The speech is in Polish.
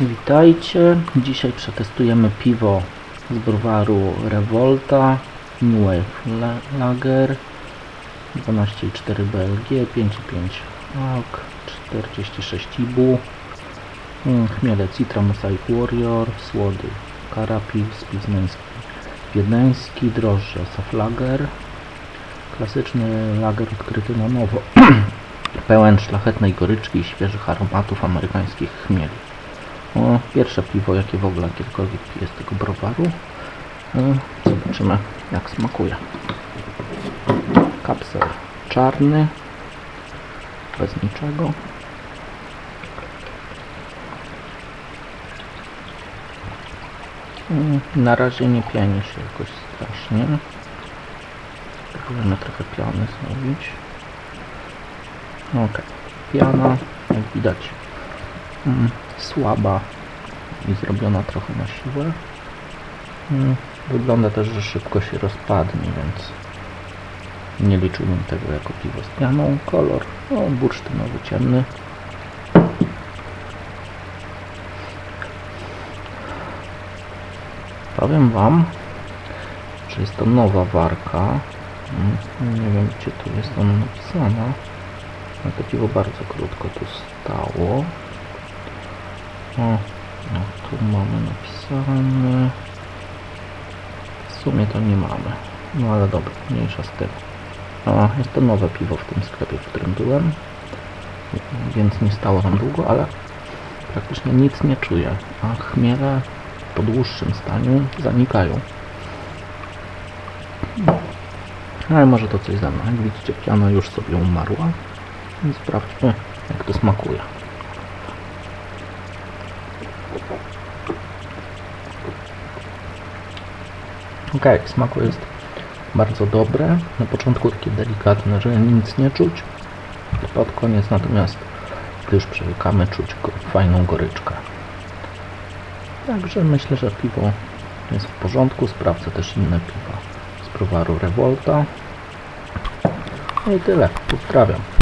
Witajcie. Dzisiaj przetestujemy piwo z browaru Revolta New Lager 12,4 BLG 5,5 ALK 46 IBU Chmiele Citra Mosaic Warrior Słody Karapils Pizmeński Wiedeński Drożdże Soft Lager Klasyczny lager odkryty na nowo. Pełen szlachetnej goryczki i świeżych aromatów amerykańskich chmieli pierwsze piwo, jakie w ogóle kiedykolwiek piję z tego browaru. E, Zobaczymy, jak smakuje. Kapsel czarny, bez niczego. Mm, Na razie nie pieni się jakoś strasznie. Spróbujemy trochę piany zrobić. Ok, piana, jak widać, mm, słaba i zrobiona trochę na siłę. Mm, Wygląda też, że szybko się rozpadnie, więc nie liczyłbym tego jako piwo z pianą. Kolor no, bursztynowy, ciemny. Powiem Wam, że jest to nowa warka. Mm, Nie wiem, gdzie tu jest ona napisana. Ale to piwo bardzo krótko tu stało. O, no tu mamy napisane. W sumie to nie mamy. No ale dobra, mniejsza z tym. Jest to nowe piwo w tym sklepie, w którym byłem. Więc nie stało tam długo, ale praktycznie nic nie czuję. A chmiele po dłuższym staniu zanikają. Ale może to coś za mną. Jak widzicie, piana już sobie umarła. Sprawdźmy, jak to smakuje. Ok, smaku jest bardzo dobre. Na początku takie delikatne, że nic nie czuć. Pod koniec natomiast, gdy już przywykamy, czuć go, fajną goryczkę. Także myślę, że piwo jest w porządku. Sprawdzę też inne piwa z browaru Revolta. No i tyle. Pozdrawiam.